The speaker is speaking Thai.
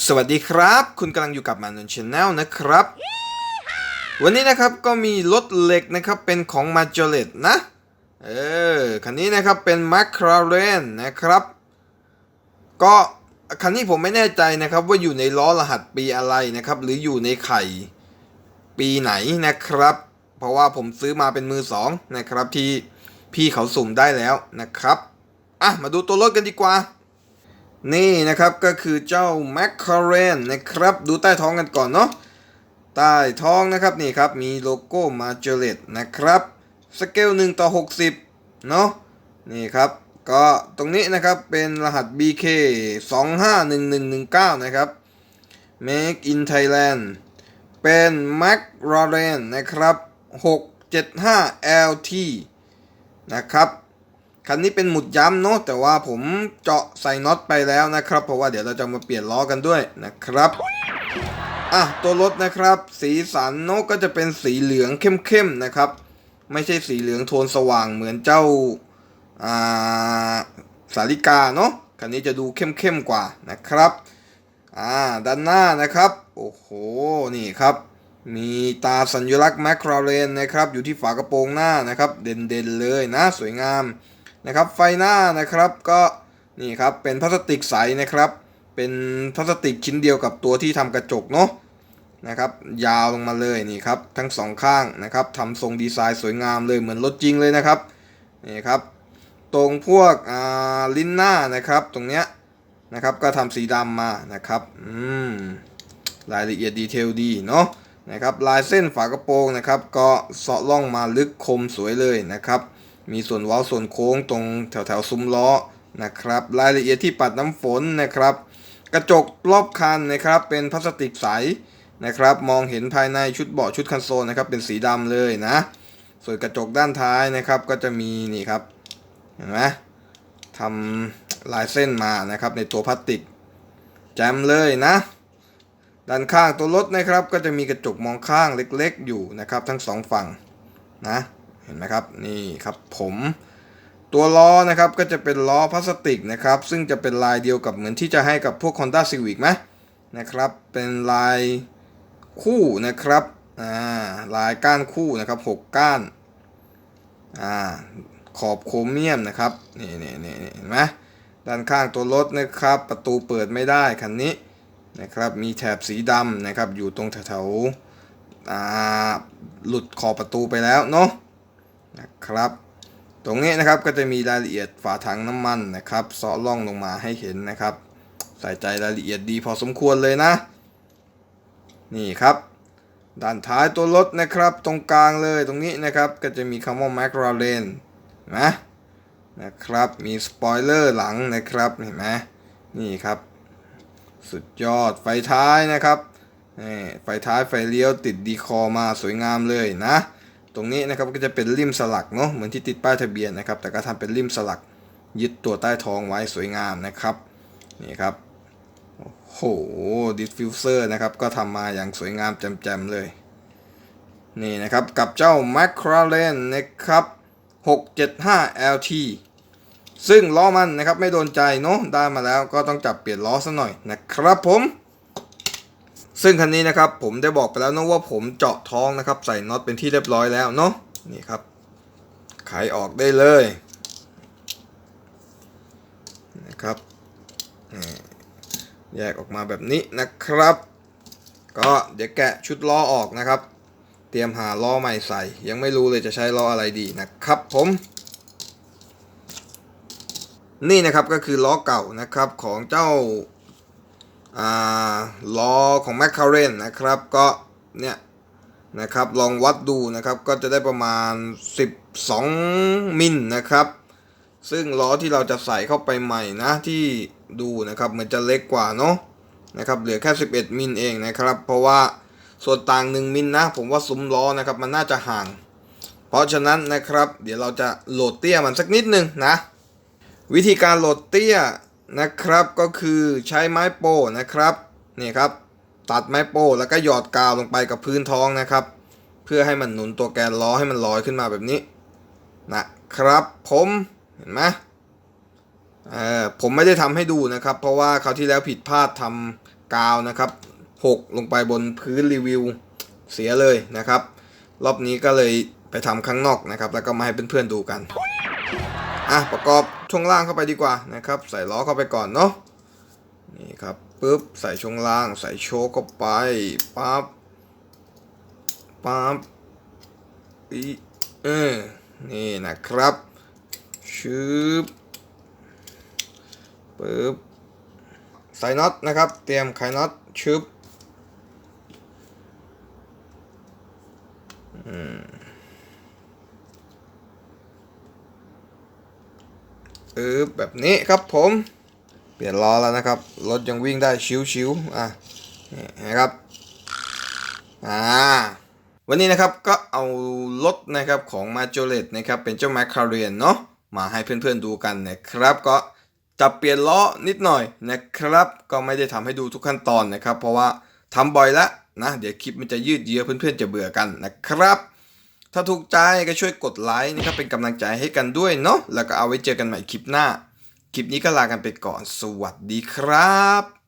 สวัสดีครับ คุณกำลังอยู่กับมานนชแนลนะครับ วันนี้นะครับก็มีรถเหล็กนะครับเป็นของมาจ o เลตนะเออคันนี้นะครับเป็น m c l a r e n นะครับ ก็คันนี้ผมไม่แน่ใจนะครับว่าอยู่ในล้อรหัสปีอะไรนะครับ หรืออยู่ในไข่ปีไหนนะครับ เพราะว่าผมซื้อมาเป็นมือสองนะครับที่พี่เขาสุ่มได้แล้วนะครับอะมาดูตัวรถกันดีกว่า นี่นะครับก็คือเจ้า m c c a r e n นนะครับดูใต้ท้องกันก่อนเนาะใต้ท้องนะครับนี่ครับมีโลโก้ m a j o r e t นะครับสเกล1ต่อ 60 เนาะนี่ครับ ก็ตรงนี้นะครับเป็นรหัส BK 251119 นะครับ Make in Thailand เป็น m c r a r e n นะครับ 675 LT นะครับ คันนี้เป็นหมุดย้ำเนาะแต่ว่าผมเจาะใส่น็อตไปแล้วนะครับ เพราะว่าเดี๋ยวเราจะมาเปลี่ยนล้อกันด้วยนะครับอะตัวรถนะครับ สีสันเนาะก็จะเป็นสีเหลืองเข้มๆนะครับ ไม่ใช่สีเหลืองโทนสว่างเหมือนเจ้าอ่าสาริกาเนาะคันนี้จะดูเข้มๆกว่านะครับอ่าด้านหน้านะครับ โอ้โหนี่ครับมีตาสัญลักษณ์แมคคราเรนนะครับ อยู่ที่ฝากระโปรงหน้านะครับ เด่นๆเลยนะ สวยงาม นะครับ ไฟหน้านะครับก็นี่ครับเป็นพลาสติกใสนะครับ เป็นพลาสติกชิ้นเดียวกับตัวที่ทำกระจกเนาะนะครับ ยาวลงมาเลยนี่ครับทั้งสองข้างนะครับทำทรงดีไซน์สวยงามเลยเหมือนรถจริงเลยนะครับนี่ครับ ตรงพวกลิ้นหน้านะครับตรงเนี้ยนะครับก็ทำสีดำมานะครับอืมรายละเอียดดีเทลดีเนาะนะครับลายเส้นฝากระโปรงนะครับ ก็เสาะล่องมาลึกคมสวยเลยนะครับ มีส่วนเว้าส่วนโค้งตรงแถวแถวๆซุ้มล้อนะครับ รายละเอียดที่ปัดน้ำฝนนะครับ กระจกรอบคันนะครับ เป็นพลาสติกใสนะครับ มองเห็นภายในชุดเบาะชุดคันโซลนะครับ เป็นสีดำเลยนะ ส่วนกระจกด้านท้ายนะครับ ก็จะมีนี่ครับเห็นไหมทำลายเส้นมานะครับในตัวพลาสติกแจมเลยนะ ด้านข้างตัวรถนะครับ ก็จะมีกระจกมองข้างเล็กๆ อยู่นะครับ ทั้งสองฝั่งนะ ห็นไหมครับนี่ครับผมตัวล้อนะครับก็จะเป็นล้อพลาสติกนะครับ ซึ่งจะเป็นลายเดียวกับเหมือนที่จะให้กับพวก Honda Civic ไหมนะครับ เป็นลายคู่นะครับอ่าลายก้านคู่นะครับหกก้านอ่าขอบโครเมียมนะครับนี่นี่นี่เห็นไหมด้านข้างตัวรถนะครับ ประตูเปิดไม่ได้คันนี้นะครับ มีแถบสีดำนะครับ อยู่ตรงแถวๆอ่าหลุดขอบประตูไปแล้วเนาะ นะครับ ตรงนี้นะครับก็จะมีรายละเอียดฝาถังน้ำมันนะครับเสาะล่องลงมาให้เห็นนะครับ ใส่ใจรายละเอียดดีพอสมควรเลยนะ นี่ครับ ด้านท้ายตัวรถนะครับ ตรงกลางเลยตรงนี้นะครับก็จะมีคำว่า McLaren นะนะครับมีสปอยเลอร์หลังนะครับเห็นไหมนี่ครับ สุดยอดไฟท้ายนะครับไฟท้ายไฟเลี้ยวติดดีคอมาสวยงามเลยนะ ตรงนี้นะครับก็จะเป็นริมสลักเนาะเหมือนที่ติดป้ายทะเบียนนะครับ แต่ก็ทำเป็นริมสลักยึดตัวใต้ท้องไว้สวยงามนะครับนี่ครับโอ้โหดิฟฟิวเซอร์นะครับก็ทำมาอย่างสวยงามแจ่มๆเลย นี่นะครับกับเจ้า McLaren นะครับ 675 LT ซึ่งล้อมันนะครับไม่โดนใจเนาะได้มาแล้วก็ต้องจับเปลี่ยนล้อซะหน่อยนะครับผม ซึ่งคันนี้นะครับผมได้บอกไปแล้วนะว่าผมเจาะท้องนะครับ ใส่น็อตเป็นที่เรียบร้อยแล้วเนาะนี่ครับไขออกได้เลยนะครับแยกออกมาแบบนี้นะครับ ก็เดี๋ยวแกะชุดล้อออกนะครับ เตรียมหาล้อใหม่ใส่ ยังไม่รู้เลยจะใช้ล้ออะไรดีนะครับผมนี่นะครับก็คือล้อเก่านะครับของเจ้า ล้อของ m c l a r e n นะครับก็เนี่ยนะครับลองวัดดูนะครับก็จะได้ประมาณ 12 มิลนะครับ ซึ่งล้อที่เราจะใส่เข้าไปใหม่นะที่ดูนะครับมันจะเล็กกว่าเนาะนะครับเหลือแค่ 11 มิลเองนะครับ เพราะว่าส่วนต่าง 1 มิลนะผมว่าซุ้มล้อนะครับมันน่าจะห่าง เพราะฉะนั้นนะครับ เดี๋ยวเราจะโหลดเตี้ยมันสักนิดนึงนะ วิธีการโหลดเตี้ย นะครับก็คือใช้ไม้โป้นะครับนี่ครับตัดไม้โป้แล้วก็หยอดกาวลงไปกับพื้นท้องนะครับ เพื่อให้มันหนุนตัวแกนล้อให้มันลอยขึ้นมาแบบนี้นะครับผมเห็นไหมเออผมไม่ได้ทำให้ดูนะครับ เพราะว่าคราวที่แล้วผิดพลาดทำกาวนะครับหกลงไปบนพื้นรีวิวเสียเลยนะครับ รอบนี้ก็เลยไปทำข้างนอกนะครับ แล้วก็มาให้เพื่อนๆดูกันอะประกอบ ช่วงล่างเข้าไปดีกว่านะครับ ใส่ล้อเข้าไปก่อนเนาะนี่ครับปุ๊บใส่ช่วงล่าง ใส่โชคเข้าไปปั๊บปั๊บอีเออนี่นะครับชึบปุ๊บใส่น็อตนะครับ เตรียมไขน็อตชึบ ปึ๊บแบบนี้ครับผม เปลี่ยนล้อแล้วนะครับ รถยังวิ่งได้ชิวๆอะนี่นะครับอ่าวันนี้นะครับก็เอารถนะครับของ m a j o r e t นะครับเป็นเจ้า m c l a r e n เนาะมาให้เพื่อนๆดูกันนะครับก็จะเปลี่ยนล้อนิดหน่อยนะครับ ก็ไม่ได้ทำให้ดูทุกขั้นตอนนะครับ เพราะว่าทำบ่อยล้วนะเดี๋ยวคลิปมันจะยืดเยื้อเพื่อนๆจะเบื่อกันนะครับ ถ้าถูกใจก็ช่วยกดไลค์นะครับเป็นกำลังใจให้กันด้วยเนาะแล้วก็เอาไว้เจอกันใหม่คลิปหน้า คลิปนี้ก็ลากันไปก่อน สวัสดีครับ